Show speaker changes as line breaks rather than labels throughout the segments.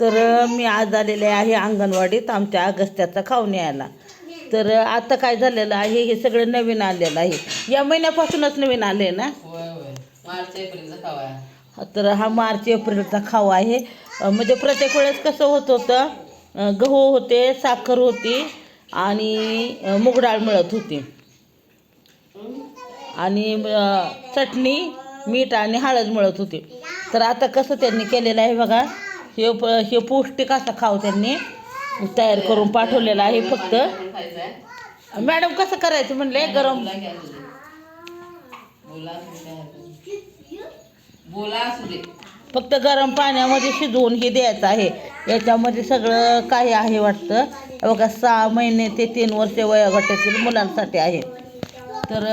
तर मी आज आलेले आहे अंगणवाडीत आमच्या अगस्त्याचा खाऊन यायला. तर आता काय झालेलं आहे हे सगळं नवीन आलेलं आहे. या महिन्यापासूनच नवीन आले ना?
मार्च एप्रिलचा खावा आहे.
तर हा मार्च एप्रिलचा खावा आहे. म्हणजे प्रत्येक वेळेस कसं होत होतं गहू होते साखर होती आणि अ, मूग डाळ मिळत होती. आणि चटणी मीठ आणि हळद मिळत होती. तर आता कसं त्यांनी केलेलं आहे बघा हे प हे पौष्टिक असा खाऊ त्यांनी. तयार करून पाठवलेला आहे फक्त. मॅडम कसं करायचं म्हणले? गरम.
बोला
फक्त गरम पाण्यामध्ये शिजवून हे द्यायचं आहे. याच्यामध्ये सगळं काही आहे वाटतं. बघा सहा महिने ते तीन वर्षे वयोगटातील मुलांसाठी आहे. तर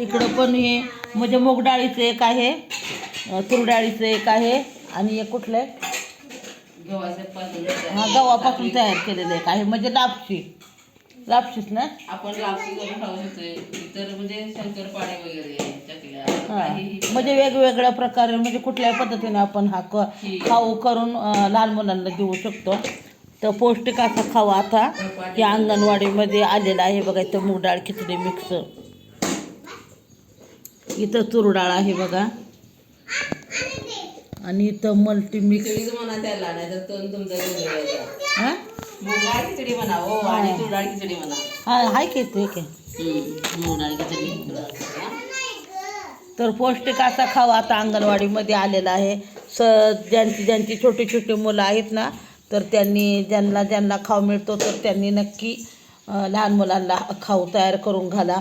इकडं पण हे म्हणजे मूग डाळीचं एक आहे. तुरडाळीचं तूर डाळीचं एक आहे. आणि एक कुठलं आहे? हा गव्हापासून तयार केलेलं आहे. म्हणजे लापशी. लापशीच ना?
आपण लापशी करून खाऊ शकतो इतर म्हणजे शंकरपाळे वगैरे चकल्या
हा.
काहीही
म्हणजे वेगवेगळ्या प्रकारे म्हणजे कुठल्याही पद्धतीने आपण हा क खाऊ करून अं, लहान मुलांना देऊ शकतो. तर पौष्टिक असा खावा आता. या अंगणवाडीमध्ये आलेला आहे बघा इथं मूग डाळ खिचडी मिक्स इथं तूर डाळ आहे बघा. आणि इथं मल्टी मिक्स
खिचडीच म्हणा त्याला नाही तर तण तुमचा वेगळा
हां?
मुगाळ खिचडी म्हणा हो आणि तुरडाळ खिचडी म्हणा.
हा आहे की ते की
हम्म, मुगाळ खिचडी तुरडाळ खिचडी, हा.
तर पौष्टिक असा खावा आता अंगणवाडीमध्ये आलेला आहे. स ज्यांची ज्यांची छोटी छोटी मुलं आहेत ना तर त्यांनी ज्यांना ज्यांना खाऊ मिळतो तर त्यांनी नक्की अं, लहान मुलांना खाऊ तयार करून घाला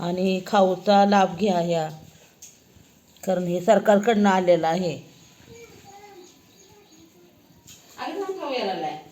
आणि खाऊचा लाभ घ्या ह्या कारण हे सरकारकडनं आलेलं आहे.
上面了嘞。